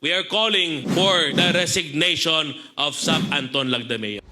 we are calling for the resignation of Sap Anton Lagdameo.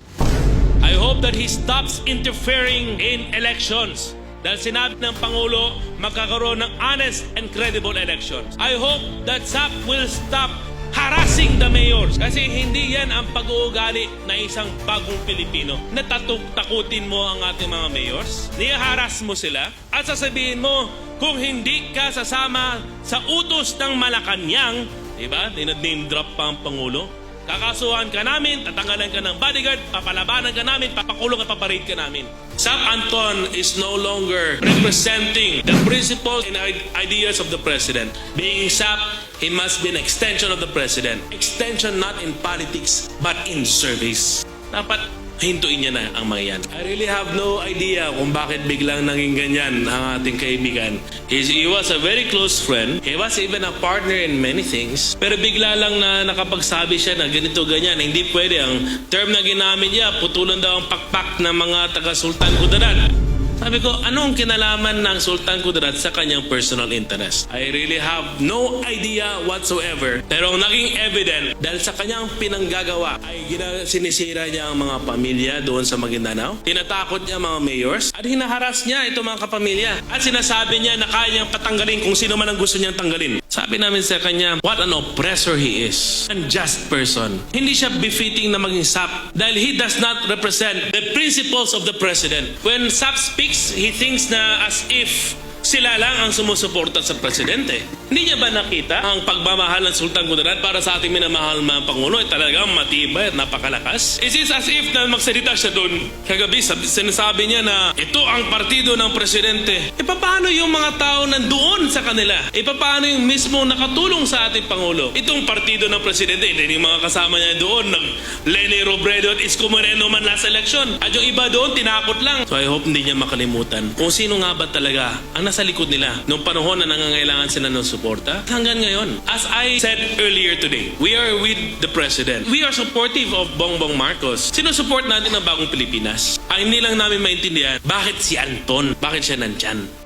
I hope that he stops interfering in elections. Dahil sinabi ng Pangulo, magkakaroon ng honest and credible elections. I hope that SAP will stop harassing the mayors. Kasi hindi yan ang pag-uugali na isang bagong Pilipino. Natatuk-takutin mo ang ating mga mayors, niharas mo sila, at sasabihin mo, kung hindi ka sasama sa utos ng Malacanang, diba? Dinad-name drop pa ang Pangulo, Kakasuhan ka namin, tatanggalan ka ng bodyguard, papalabanan ka namin, papakulong at paparade ka namin. Sap Anton is no longer representing the principles and ideas of the President. Being Sap, he must be an extension of the President. Extension not in politics, but in service. Dapat hintuin niya na ang mga yan. I really have no idea kung bakit biglang naging ganyan ang ating kaibigan. He's, he was a very close friend. He was even a partner in many things. Pero bigla lang na nakapagsabi siya na ganito ganyan. Hindi pwede. Ang term na ginamit niya, putulan daw ang pakpak ng mga taga-Sultan Kudarat. Sabi ko, anong kinalaman ng Sultan Kudarat sa kanyang personal interest? I really have no idea whatsoever. Pero ang naging evident, dahil sa kanyang pinanggagawa, ay sinisira niya ang mga pamilya doon sa Maguindanao. Tinatakot niya mga mayors. At hinaharas niya itong mga kapamilya. At sinasabi niya na kaya niyang patanggalin kung sino man ang gusto niyang tanggalin. Sabi namin sa kanya, what an oppressor he is. Unjust person. Hindi siya befitting na maging SAP dahil he does not represent the principles of the president. When SAP speaks, he thinks na as if sila lang ang sumusuporta sa presidente. Hindi niya ba nakita ang pagmamahal ng Sultan Kudarat para sa ating minamahal mga Pangulo ay talagang matibay at napakalakas? It is as if na magsalita siya doon kagabi, sabi, sinasabi niya na ito ang partido ng presidente. E paano yung mga tao nandoon sa kanila? E paano yung mismo nakatulong sa ating Pangulo? Itong partido ng presidente, hindi yung mga kasama niya doon, nag Lenny Robredo at Isko Moreno man last election. At yung iba doon, tinakot lang. So I hope hindi niya makalimutan kung sino nga ba talaga ang nasa likod nila nung panahon na nangangailangan sila ng suporta hanggang ngayon. As I said earlier today, we are with the President. We are supportive of Bongbong Marcos. Sinusupport natin ang bagong Pilipinas. Ang hindi lang namin maintindihan, bakit si Anton? Bakit siya nandyan?